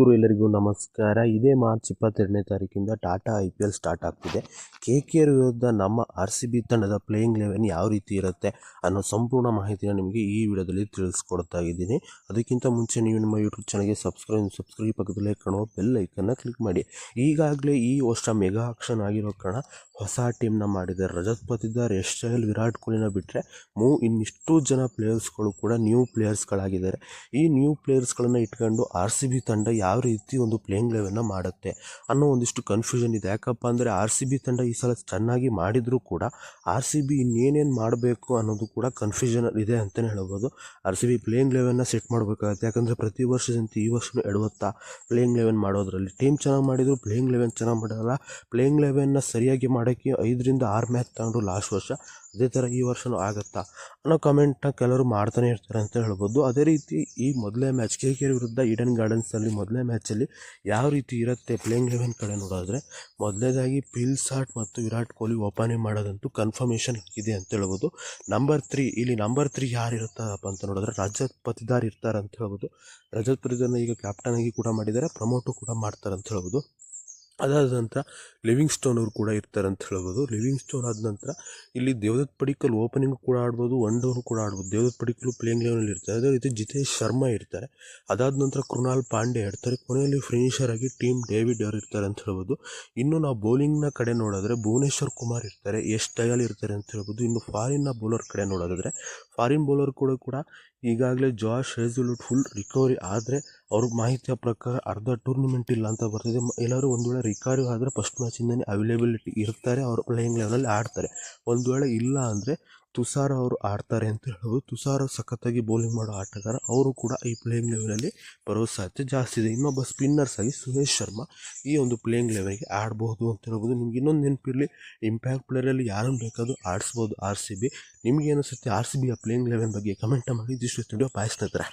ಗುರು ಎಲ್ಲರಿಗೂ ನಮಸ್ಕಾರ. ಇದೇ ಮಾರ್ಚ್ ಇಪ್ಪತ್ತೆರಡನೇ ತಾರೀಕಿಂದ Tata I P L start ಆಗ್ತಿದೆ. ಕೆ ಕೆ ಆರ್ ವಿರುದ್ಧ ನಮ್ಮ ಆರ್ ಸಿ ಬಿ ತಂಡದ ಪ್ಲೇಯಿಂಗ್ ಲೆವೆನ್ ಯಾವ ರೀತಿ ಇರುತ್ತೆ ಅನ್ನೋ ಸಂಪೂರ್ಣ ಮಾಹಿತಿನ ನಿಮಗೆ ಈ ವಿಡಿಯೋದಲ್ಲಿ ತಿಳಿಸ್ಕೊಡ್ತಾ ಇದ್ದೀನಿ ಅದಕ್ಕಿಂತ ಮುಂಚೆ ನೀವು ನಮ್ಮ ಯೂಟ್ಯೂಬ್ ಚಾನಲ್ಗೆ ಸಬ್ಸ್ಕ್ರೈಬ್ ಸಬ್ಸ್ಕ್ರೈಬ್ ಪಕ್ಕದಲ್ಲೇ ಕಾಣುವ ಬೆಲ್ ಐಕನ್ನ ಕ್ಲಿಕ್ ಮಾಡಿ. ಈಗಾಗಲೇ ಈ ವರ್ಷ ಮೆಗಾ ಆಕ್ಷನ್ ಆಗಿರೋ ಕಾರಣ ಹೊಸ ಟೀಮ್ನ ಮಾಡಿದ್ದಾರೆ. ರಜತ್ ಪತಿದಾರ್ ಎಸ್ಟೈಲ್ ವಿರಾಟ್ ಕೊಹ್ಲಿನ ಬಿಟ್ಟರೆ ಮೂ ಇನ್ನಿಷ್ಟು ಜನ ಪ್ಲೇಯರ್ಸ್ಗಳು ಕೂಡ ನ್ಯೂ ಪ್ಲೇಯರ್ಸ್ಗಳಾಗಿದ್ದಾರೆ ಈ ನ್ಯೂ ಪ್ಲೇಯರ್ಸ್ಗಳನ್ನು ಇಟ್ಕೊಂಡು ಆರ್ ಸಿ ಬಿ ತಂಡ ಯಾವ ರೀತಿ ಒಂದು ಪ್ಲೇಯಿಂಗ್ ಲೆವೆನ್ನ ಮಾಡುತ್ತೆ ಅನ್ನೋ ಒಂದಿಷ್ಟು ಕನ್ಫ್ಯೂಷನ್ ಇದೆ. ಯಾಕಪ್ಪ ಅಂದರೆ ಆರ್ ಸಿ ಬಿ ತಂಡ ಈ ಸಲ ಚೆನ್ನಾಗಿ ಮಾಡಿದರೂ ಕೂಡ ಆರ್ ಸಿ ಬಿ ಇನ್ನೇನೇನು ಮಾಡಬೇಕು ಅನ್ನೋದು ಕೂಡ ಕನ್ಫ್ಯೂಷನ್ ಇದೆ ಅಂತಲೇ ಹೇಳ್ಬೋದು. ಆರ್ ಸಿ ಬಿ ಪ್ಲೇಯಿಂಗ್ ಲೆವೆನ್ನ ಸೆಟ್ ಮಾಡಬೇಕಾಗುತ್ತೆ. ಯಾಕಂದರೆ ಪ್ರತಿ ವರ್ಷದಂತೆ ಈ ವರ್ಷವೂ ಎಡವತ್ತಾ ಪ್ಲೇಯಿಂಗ್ ಲೆವೆನ್ ಮಾಡೋದ್ರಲ್ಲಿ. ಟೀಮ್ ಚೆನ್ನಾಗಿ ಮಾಡಿದ್ರು ಪ್ಲೇಯಿಂಗ್ ಲೆವೆನ್ ಚೆನ್ನಾಗಿ ಮಾಡಲ್ಲ ಪ್ಲೇಯಿಂಗ್ ಲೆವೆನ್ನ ಸರಿಯಾಗಿ ಮಾಡೋಕ್ಕೆ ಐದರಿಂದ ಆರು ಮ್ಯಾಚ್ ತಗೊಂಡು ಲಾಸ್ಟ್ ವರ್ಷ. ಅದೇ ಥರ ಈ ವರ್ಷವೂ ಆಗುತ್ತಾ ಅನ್ನೋ ಕಮೆಂಟ್ನ ಕೆಲವರು ಮಾಡ್ತಾನೆ ಇರ್ತಾರೆ ಅಂತ ಹೇಳ್ಬೋದು. ಅದೇ ರೀತಿ ಈ ಮೊದಲೇ ಮ್ಯಾಚ್ ಕೆ ಕೆ ವಿರುದ್ಧ ಈಡನ್ ಗಾರ್ಡನ್ಸಲ್ಲಿ ಮೊದಲನೇ ಮ್ಯಾಚಲ್ಲಿ ಯಾವ ರೀತಿ ಇರುತ್ತೆ ಪ್ಲೇಯಿಂಗ್ ಲೆವೆನ್ ಕಡೆ ನೋಡಿದ್ರೆ, ಮೊದಲನೇದಾಗಿ ಪಿಲ್ ಸಾಟ್ ಮತ್ತು ವಿರಾಟ್ ಕೊಹ್ಲಿ ಓಪನಿಂಗ್ ಮಾಡೋದಂತೂ ಕನ್ಫರ್ಮೇಷನ್ ಇದೆ ಅಂತ ಹೇಳ್ಬೋದು. ನಂಬರ್ ತ್ರೀ ಇಲ್ಲಿ ನಂಬರ್ ತ್ರೀ ಯಾರು ಇರುತ್ತಪ್ಪ ಅಂತ ನೋಡಿದ್ರೆ ರಜತ್ ಪತಿದಾರ್ ಇರ್ತಾರೆ ಅಂತ ಹೇಳ್ಬೋದು. ರಜತ್ ಪತಿದಾರ್ನ ಈಗ ಕ್ಯಾಪ್ಟನ್ ಆಗಿ ಕೂಡ ಮಾಡಿದ್ದಾರೆ ಪ್ರಮೋಟು ಕೂಡ ಮಾಡ್ತಾರೆ ಅಂತ ಹೇಳ್ಬೋದು. ಅದಾದ ನಂತರ ಲಿವಿಂಗ್ ಸ್ಟೋನ್ ಅವರು ಕೂಡ ಇರ್ತಾರೆ ಅಂತ ಹೇಳ್ಬೋದು. ಲಿವಿಂಗ್ ಸ್ಟೋನ್ ಆದ ನಂತರ ಇಲ್ಲಿ ದೇವದತ್ ಪಡಿಕಲ್ ಓಪನಿಂಗ್ ಕೂಡ ಆಡ್ಬೋದು, ಒನ್ ಡೌನ್ ಕೂಡ ಆಡ್ಬೋದು. ದೇವದತ್ ಪಡಿಕಲ್ ಪ್ಲೇಯಿಂಗ್ ಲೆವೆನಲ್ಲಿ ಇರ್ತಾರೆ. ಅದೇ ರೀತಿ ಜಿತೇಶ್ ಶರ್ಮಾ ಇರ್ತಾರೆ. ಅದಾದ ನಂತರ ಕೃಣಾಲ್ ಪಾಂಡೆ ಇರ್ತಾರೆ. ಕೊನೆಯಲ್ಲಿ ಫಿನಿಷರ್ ಆಗಿ ಟೀಮ್ ಡೇವಿಡ್ ಅವರು ಇರ್ತಾರೆ ಅಂತ ಹೇಳ್ಬೋದು. ಇನ್ನು ನಾವು ಬೌಲಿಂಗ್ನ ಕಡೆ ನೋಡಿದ್ರೆ ಭುವನೇಶ್ವರ್ ಕುಮಾರ್ ಇರ್ತಾರೆ. ಯಶ್ ದಯಾಲ್ ಇರ್ತಾರೆ ಅಂತ ಹೇಳ್ಬೋದು. ಇನ್ನು ಫಾರಿನ್ನ ಬೌಲರ್ ಕಡೆ ನೋಡೋದಾದರೆ ಫಾರಿನ್ ಬೌಲರ್ ಕೂಡ ಕೂಡ ಈಗಾಗಲೇ ಜಾಶ್ ಹೇಜಲ್ವುಡ್ ಫುಲ್ ರಿಕವರಿ ಆದರೆ ಅವ್ರ ಮಾಹಿತಿಯ ಪ್ರಕಾರ ಅರ್ಧ ಟೂರ್ನಿಮೆಂಟ್ ಇಲ್ಲ ಅಂತ ಬರ್ತಿದೆ ಎಲ್ಲರೂ ಒಂದು ವೇಳೆ ರಿಕಾರ್ಡ್ ಆದರೆ ಫಸ್ಟ್ ಮ್ಯಾಚಿಂದನೇ ಅವೈಲೇಬಿಲಿಟಿ ಇರ್ತಾರೆ. ಅವರು ಪ್ಲೇಯಿಂಗ್ ಲೆವೆಲಲ್ಲಿ ಆಡ್ತಾರೆ. ಒಂದು ವೇಳೆ ಇಲ್ಲ ಅಂದರೆ ತುಷಾರ ಅವರು ಆಡ್ತಾರೆ ಅಂತ ಹೇಳ್ಬೋದು. ತುಷಾರ ಸಖತ್ತಾಗಿ ಬೌಲಿಂಗ್ ಮಾಡೋ ಆಟಗಾರ, ಅವರು ಕೂಡ ಈ ಪ್ಲೇಯಿಂಗ್ ಲೆವೆಲಲ್ಲಿ ಬರೋ ಸಾಧ್ಯತೆ ಜಾಸ್ತಿ ಇದೆ. ಇನ್ನೊಬ್ಬ ಸ್ಪಿನ್ನರ್ಸ್ ಆಗಿ ಸುರೇಶ್ ಶರ್ಮಾ ಈ ಒಂದು ಪ್ಲೇಯಿಂಗ್ ಲೆವೆಲ್ಗೆ ಆಡ್ಬೋದು ಅಂತ ಹೇಳ್ಬೋದು. ನಿಮ್ಗೆ ಇನ್ನೊಂದು ನೆನಪಿರಲಿ ಇಂಪ್ಯಾಕ್ಟ್ ಪ್ಲೇಯರಲ್ಲಿ ಯಾರನ್ನು ಬೇಕಾದರೂ ಆಡಿಸ್ಬೋದು ಆರ್ ಸಿ ಬಿ ನಿಮಗೇನು ಅನಿಸುತ್ತೆ ಆರ್ ಸಿ ಬಿ ಆ ಪ್ಲೇಯಿಂಗ್ ಲೆವೆಲ್ ಬಗ್ಗೆ? ಕಮೆಂಟ್ ಮಾಡಿ. ಇದಿಷ್ಟು ಸ್ಟುಡಿಯೋ ಸ್ನೇಹಿತರೆ